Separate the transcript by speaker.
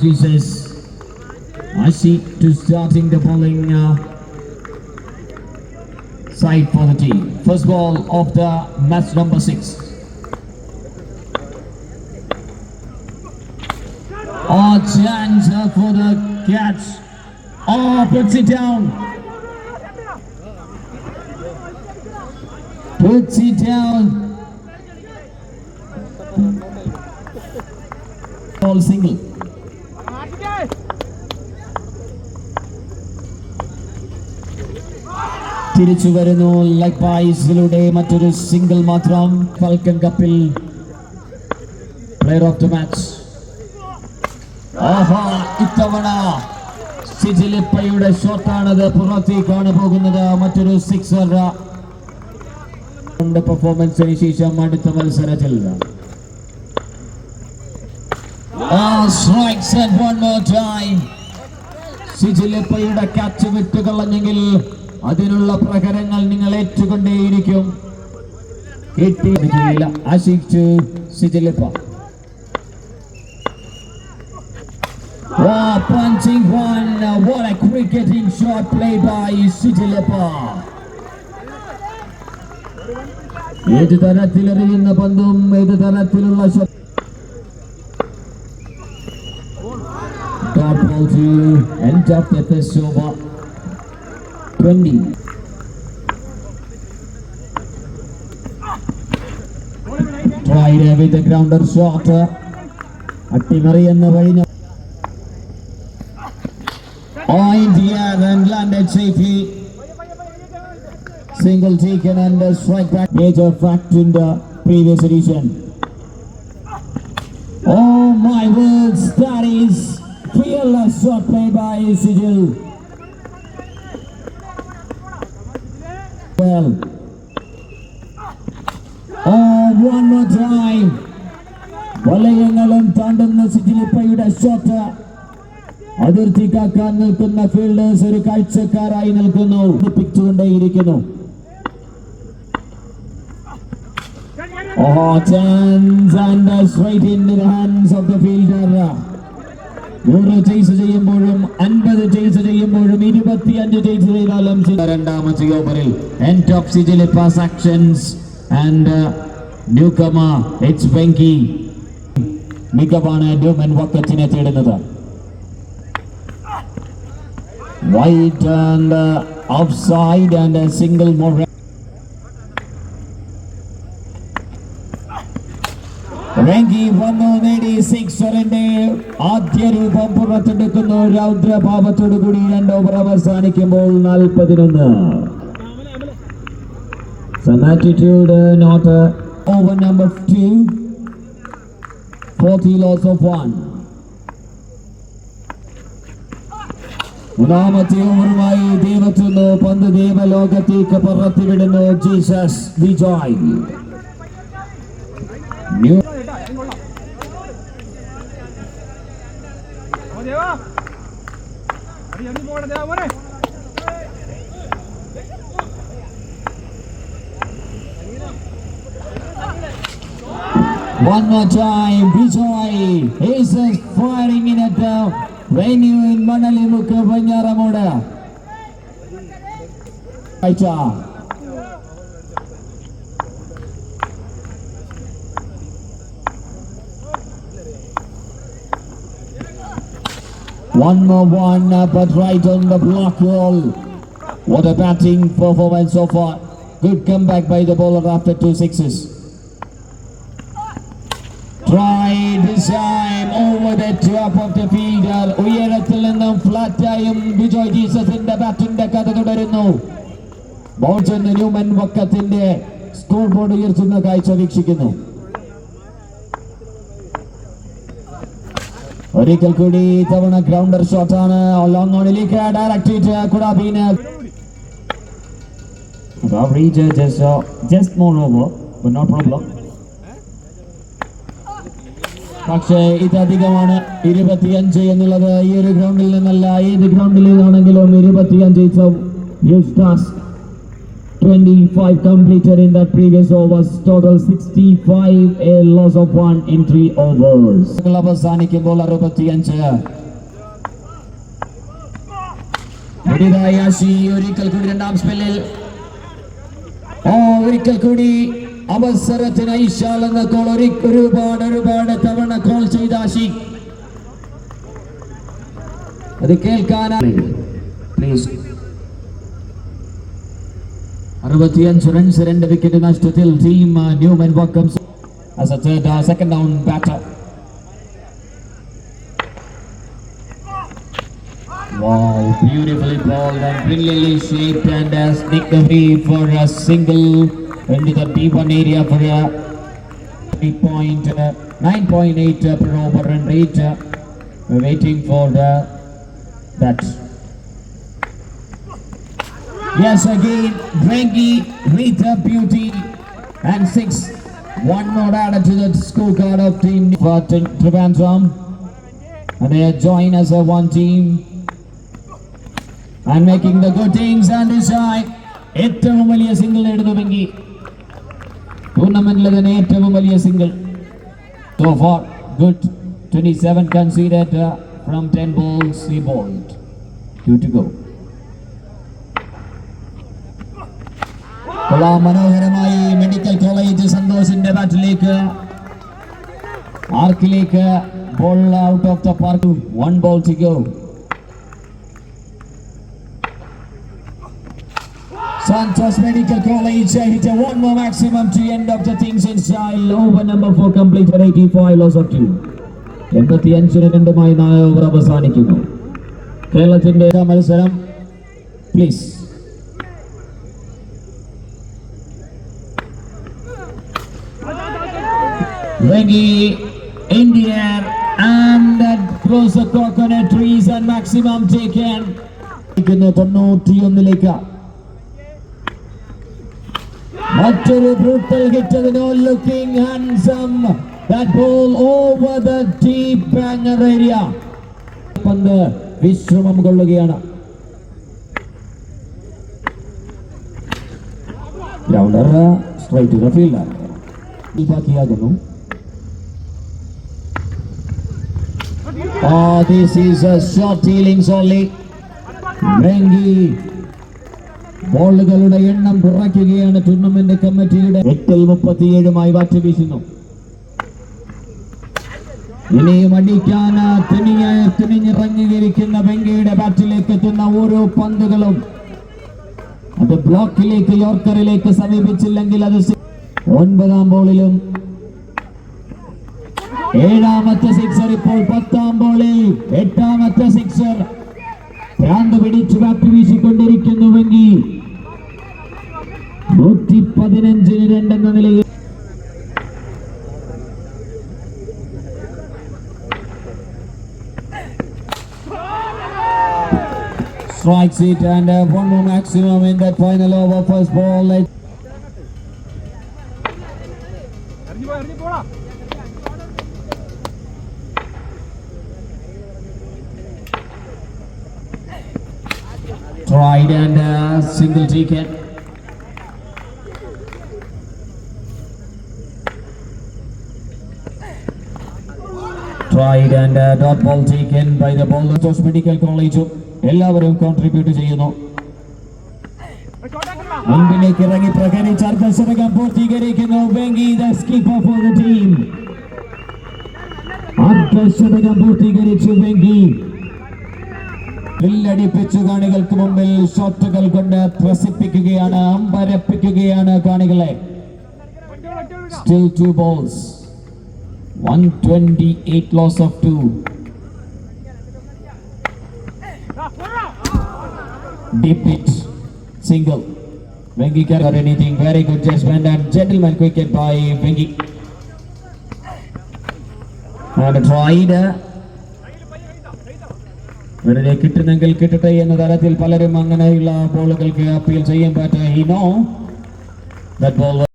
Speaker 1: Jesus. Ashi to starting the bowling uh, side for the team. First ball of the match number six. Oh, chance uh, for the catch. Oh, puts it down. Puts it down. Ball single. തിരിച്ചു വരുന്നു. Like ബൈസിലൂടെ മറ്റൊരു single മാത്രം Falcon കപ്പിൽ player of the match ആഹാ ഇത്തവണ സിജിലിപ്പയുടെ ഷോട്ടാണത് പുറത്തേക്കാണ് പോകുന്നത്. മറ്റൊരു സിക്സർ പെർഫോമൻസിന് ശേഷം അടുത്ത മത്സരത്തിൽ. സിജിലിപ്പയുടെ ക്യാച്ച് വിട്ട് കളഞ്ഞെങ്കിൽ അതിനുള്ള പ്രകരങ്ങൾ നിങ്ങൾ ഏറ്റുകൊണ്ടേയിരിക്കും. കിട്ടിയിട്ടില്ല ആശിച്ചു. സിജിലിപ്പ Wow, punching one. Uh, what a cricketing shot played by Sijilepa. ഏത് തരത്തിൽ എറിയുന്ന പന്തും ഏത് തരത്തിലുള്ള ഷോട്ട് എന്റെ 20. Tried with the grounder shot. അട്ടിമറി എന്ന് കഴിഞ്ഞ Point here and landed safely. Single taken and a strike back. Major fact in the previous edition. Oh my words, that is fearless shot played by Sigil. Well. Oh, one more time. വലയങ്ങളും താണ്ടുന്ന സിജിലിപ്പയുടെ ഷോട്ട് അതിർത്തി കാക്കാൻ നിൽക്കുന്ന fielders ഒരു കാഴ്ചക്കാരായി നിൽക്കുന്നു പിച്ചുകൊണ്ടേയിരിക്കുന്നു Oh, chance and uh, straight into the hands of the fielder. നൂറ് ചേസ് ചെയ്യുമ്പോഴും അൻപത് ചേസ് ചെയ്യുമ്പോഴും ഇരുപത്തിയഞ്ച് ചേസ് ചെയ്താലും. രണ്ടാമത്തെ ഓവറിൽ ആക്ഷൻസ് ആൻഡ് ന്യൂ കമ എച്ച് വെങ്കി മികവാണ് ഡ്യൂമൻ വക്കറ്റിനെ തേടുന്നത് wide and off side and single more Venky വന്നു നേടി ആദ്യ രൂപം പുറത്തെടുക്കുന്നു രൗദ്രഭാവത്തോടു കൂടി രണ്ട് ഓവർ അവസാനിക്കുമ്പോൾ നാൽപ്പതിനൊന്ന് Some attitude uh, not uh, over number two. 40 loss of one. മൂന്നാമത്തെ ഓവറുമായി ദേവത്തുന്നു പന്ത് ദേവലോകത്തേക്ക് പറത്തിവിടുന്നു
Speaker 2: Jesus Vijoy new
Speaker 1: One more time, Bijoy is firing in at the venue in Manali Manalimukha, Banjaramoda. Aicha. One more one, uh, but right on the block wall. What a batting performance so far. Good comeback by the bowler after two sixes. Try this time over the top of the fielder. ഉയരത്തിൽ നിന്നും ഫ്ലാറ്റായും വിജയ് ജീസസിന്റെ ബാറ്റിന്റെ കഥ തുടരുന്നു ബോൾസൺ Newman വക്കത്തിന്റെ score board ഉയർത്തുന്ന കാഴ്ച വീക്ഷിക്കുന്നു ഒരിക്കൽ കൂടി തവണ ഗ്രൗണ്ടർ ഷോട്ടാണ് ലോങ് ഓണിലേക്ക് ഡയറക്റ്റ് കുടാബീന്. Coverage uh, just uh, just more over, but no problem. പക്ഷേ ഇതധികമാണ്. ഇരുപത്തിയഞ്ച് എന്നുള്ളത് ഈ ഒരു ഗ്രൗണ്ടിൽ നിന്നല്ല. ഏത് ഗ്രൗണ്ടിൽ നിന്നാണെങ്കിലും ഇരുപത്തിയഞ്ച് it's huge task 25 completed in that previous overs. Total 65, a loss of one in three overs. അവസാനിക്കുമ്പോൾ അറുപത്തിയഞ്ച് പുതിയതായി ആശി ഒരിക്കൽ കൂടി രണ്ടാം സ്പെല്ലിൽ ഓ ഒരിക്കൽ കൂടി അവസരത്തിന് ഐശാൽ എന്ന കോൾ ഒരു ഒരുപാട് ഒരുപാട് തവണ കോൾ ചെയ്ത ആശി അത് കേൾക്കാനാണ് പ്ലീസ് അറുപത്തിയഞ്ച് റൺസ് രണ്ട് വിക്കറ്റ് നഷ്ടത്തിൽ team Newman welcomes as a third uh, second down batter Wow, beautifully bowled and brilliantly shaped and uh, sneaked away for a single into the deep one area for a 3.9.8 uh, per over run rate. Uh, we're waiting for the that. Yes, again, Dranky with a beauty and six. One more added to the scorecard of team for Tri- Trivandrum. And they join as a one team. And making the good things and this side. ഏറ്റവും വലിയ single നേടുന്നുവെങ്കിൽ ടൂർണമെന്റിലെ തന്നെ ഏറ്റവും വലിയ single So far, good. 27 conceded uh, from 10 balls, he bowled. Two to go. മനോഹരമായി medical college സന്തോഷിന്റെ ബാറ്റിലേക്ക് ആർക്കിലേക്ക് ball out of the park one ball to go College uh, hit a one more maximum to end of the things in style. Over number four completed 85 loss of two. എൺപത്തിയഞ്ചിന് രണ്ടുമായി നാല് over അവസാനിക്കുന്നു കേരളത്തിന്റെ മത്സരം please Reggie, India, and that throws the coconut trees and maximum taken. മറ്റൊരു brutal ഹിറ്റതിനോ looking handsome over the deep banger area പന്ത് വിശ്രമം കൊള്ളുകയാണ് grounder straight fielder Oh, this is a short dealings only. Venky ബോളുകളുടെ എണ്ണം കുറയ്ക്കുകയാണ് tournament കമ്മിറ്റിയുടെ എട്ടിൽ മുപ്പത്തിയേഴുമായി വാറ്റ് വീശുന്നു. ഇനിയും അടിക്കാൻ തുനിഞ്ഞ തുനിഞ്ഞിറങ്ങിയിരിക്കുന്ന വെങ്കിയുടെ ബാറ്റിലേക്ക് എത്തുന്ന ഓരോ പന്തുകളും. അത് ബ്ലോക്കിലേക്ക് യോർക്കറിലേക്ക് സമീപിച്ചില്ലെങ്കിൽ അത് ഒൻപതാം ബോളിലും ഏഴാമത്തെ സിക്സർ ഇപ്പോൾ പത്താം ബോളിൽ എട്ടാമത്തെ സിക്സർ ഭ്രാന്ത് പിടിച്ച് ബാറ്റ് വീശിക്കൊണ്ടിരിക്കുന്നുവെങ്കിൽ നൂറ്റി പതിനഞ്ചിന് രണ്ടെന്ന നിലയിൽ Strikes it and uh, one more maximum in that final over. First ball. Let tried and uh, single ticket. Tried and uh, dot ball taken by the bowler. Tosh Medical College എല്ലാവരും contribute ചെയ്യുന്നു മുൻപിലേക്ക് ഇറങ്ങി പ്രകടിച്ച് അർദ്ധശതകം പൂർത്തീകരിക്കുന്നു Venky the skipper for the team അർദ്ധശതകം പൂർത്തീകരിച്ചു വെങ്കി വില്ലടിപ്പിച്ചു കാണികൾക്ക് മുമ്പിൽ ഷോട്ടുകൾ കൊണ്ട് ത്രസിപ്പിക്കുകയാണ് അമ്പരപ്പിക്കുകയാണ് കാണികളെ
Speaker 2: ഒറ്റ ഒറ്റ വിടുക
Speaker 1: Still two balls. 128 loss of two.
Speaker 2: ആ പോടാ
Speaker 1: Deep hit. Single. Vengi can or anything. Very good judgment and gentleman cricket by Vengi. And tried. വെറുതെ കിട്ടുന്നെങ്കിൽ കിട്ടട്ടെ എന്ന തരത്തിൽ പലരും അങ്ങനെയുള്ള ബോളുകൾക്ക് അപ്പീൽ ചെയ്യാൻ പറ്റുക